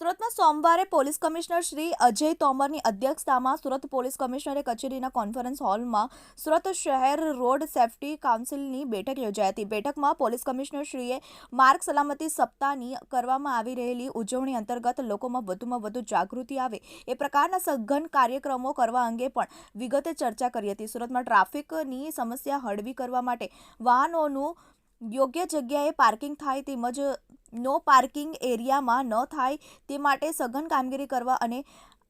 સુરતમાં સોમવારે police commissioner Shri Ajay તોમરની અધ્યક્ષતામાં સુરત પોલીસ કમિશનરે કચેરીના કોન્ફરન્સ હોલમાં સુરત શહેર રોડ સેફટી કાઉન્સિલની બેઠક યોજાઈ હતી. બેઠકમાં પોલીસ કમિશનરશ્રીએ માર્ગ સલામતી સપ્તાહની કરવામાં આવી રહેલી ઉજવણી અંતર્ગત લોકોમાં વધુમાં વધુ જાગૃતિ આવે એ પ્રકારના સઘન કાર્યક્રમો કરવા અંગે પણ વિગતે ચર્ચા કરી હતી. સુરતમાં ટ્રાફિકની સમસ્યા હળવી કરવા માટે વાહનોનું યોગ્ય જગ્યાએ પાર્કિંગ થાય તેમજ નો પાર્કિંગ એરિયામાં ન થાય તે માટે સઘન કામગીરી કરવા અને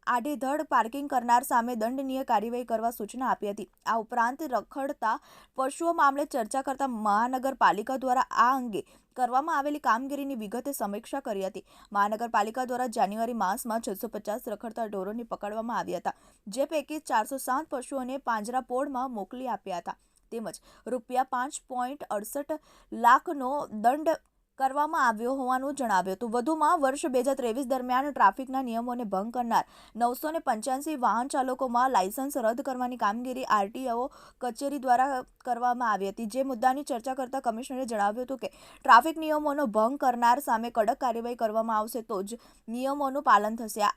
આડેધડ પાર્કિંગ કરનાર સામે દંડનીય કાર્યવાહી કરવા સૂચના આપી હતી. આ ઉપરાંત રખડતા પશુઓ મામલે ચર્ચા કરતા મહાનગરપાલિકા દ્વારા આ અંગે કરવામાં આવેલી કામગીરીની વિગતે સમીક્ષા કરી હતી. મહાનગરપાલિકા દ્વારા જાન્યુઆરી માસમાં છસો પચાસ રખડતા ઢોરોને પકડવામાં આવ્યા હતા, જે પૈકી ચારસો સાત પશુઓને પાંજરાપોળમાં મોકલી આપ્યા હતા. તેમજ રૂપિયા પાંચ પોઈન્ટ અડસઠ લાખનો દંડ કરવામાં આવ્યો હોવાનું જણાવ્યું હતું. વધુમાં વર્ષ બે હજાર ત્રેવીસ દરમિયાન ટ્રાફિકના નિયમોને ભંગ કરનાર નવસો ને પંચ્યાસી વાહન ચાલકોમાં લાયસન્સ રદ કરવાની કામગીરી આરટીઓ કચેરી દ્વારા કરવામાં આવી હતી. જે મુદ્દાની ચર્ચા કરતા કમિશનરે જણાવ્યું હતું કે, ટ્રાફિક નિયમોનો ભંગ કરનાર સામે કડક કાર્યવાહી કરવામાં આવશે તો જ નિયમોનું પાલન થશે.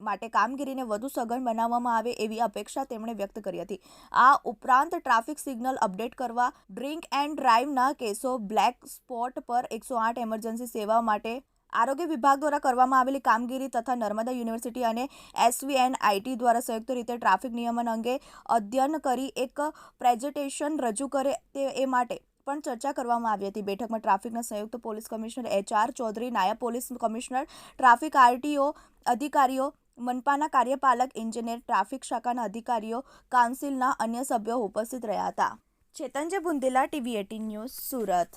માટે કામગીરીને વધુ સઘન બનાવવામાં આવે એવી અપેક્ષા તેમણે વ્યક્ત કરી હતી. આ ઉપરાંત ટ્રાફિક સિગ્નલ અપડેટ કરવા, ડ્રિંક એન્ડ ડ્રાઈવના કેસો બ્લેક સ્પોટ પર એકસો આઠ એમરજન્સી સેવા માટે આરોગ્ય વિભાગ દ્વારા કરવામાં આવેલી કામગીરી તથા નર્મદા યુનિવર્સિટી અને એસવીએન આઈટી દ્વારા સંયુક્ત રીતે ટ્રાફિક નિયમન અંગે અધ્યયન કરી એક પ્રેઝન્ટેશન રજૂ કરે તે એ માટે પણ ચર્ચા કરવામાં આવી હતી. બેઠકમાં ટ્રાફિકના સંયુક્ત police commissioner H R Chaudhary, નાયબ પોલીસ કમિશનર, ટ્રાફિક આરટીઓ અધિકારીઓ મનપાના કાર્યપાલક, એન્જિનિયર, ટ્રાફિક શાખાના અધિકારીઓ, કાઉન્સિલના અન્ય સભ્યો ઉપસ્થિત રહ્યા હતા. Chetanji Bundela TV eighteen news, Surat.